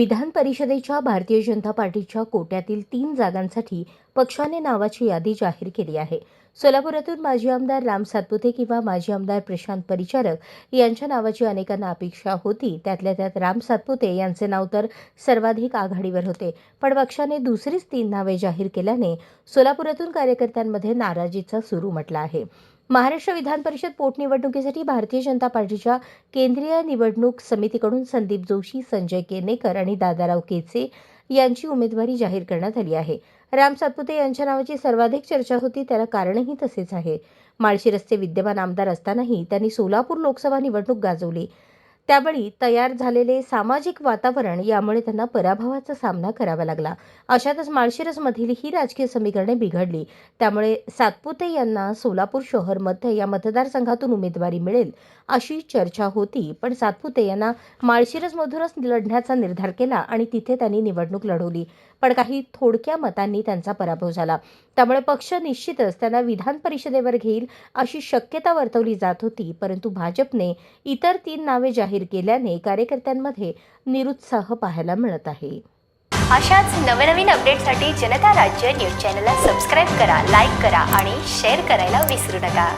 विधान परिषदेच्या भारतीय जनता पार्टीच्या कोट्यातील तीन जागांसाठी पक्षाने नावाची यादी जाहीर केली आहे. सोलापुरातून माजी आमदार राम सातपुते किंवा माजी आमदार प्रशांत परिचारक यांच्या नावाची अनेकांना अपेक्षा होती. त्यातल्या त्यात राम सातपुते यांचे नाव तर सर्वाधिक आघाडीवर होते. पण पक्षाने दुसरीच तीन नावे जाहीर केल्याने सोलापुरातून कार्यकर्त्यांमध्ये नाराजीचा सुरू म्हटला आहे. महाराष्ट्र विधान परिषद पोटनिवडणुकीसाठी भारतीय जनता पार्टीच्या केंद्रीय निवडणूक समितीकडून संदीप जोशी संजय केनेकर आणि दादाराव केचे यांची उमेदवारी जाहीर करण्यात आली आहे. राम सातपुते यांच्या नावाची सर्वाधिक चर्चा होती त्याला कारणही तसेच आहे. माळशी रस्ते विद्यमान आमदार असतानाही त्यांनी सोलापूर लोकसभा निवडणूक गाजवली. त्यावेळी तयार झालेले सामाजिक वातावरण यामुळे त्यांना पराभवाचा सामना करावा लागला. अशातच माळशिरसमधील ही राजकीय समीकरणे बिघडली. त्यामुळे सातपुते यांना सोलापूर शहर मध्य या मतदारसंघातून उमेदवारी मिळेल अशी चर्चा होती. पण सातपुते यांना माळशिरसमधूनच लढण्याचा निर्धार केला आणि तिथे त्यांनी निवडणूक लढवली. पण काही थोडक्या मतांनी त्यांचा पराभव झाला. त्यामुळे पक्ष निश्चितच त्यांना विधान परिषदेवर घेईल अशी शक्यता वर्तवली जात होती. परंतु भाजपने इतर तीन नावे जाहीर केल्याने कार्यकर्त्यांमध्ये निरुत्साह पाहायला मिळत आहे. अशाच नवनवीन अपडेटसाठी जनता राज्य न्यूज चॅनलला सबस्क्राईब करा लाईक करा आणि शेअर करायला विसरू नका.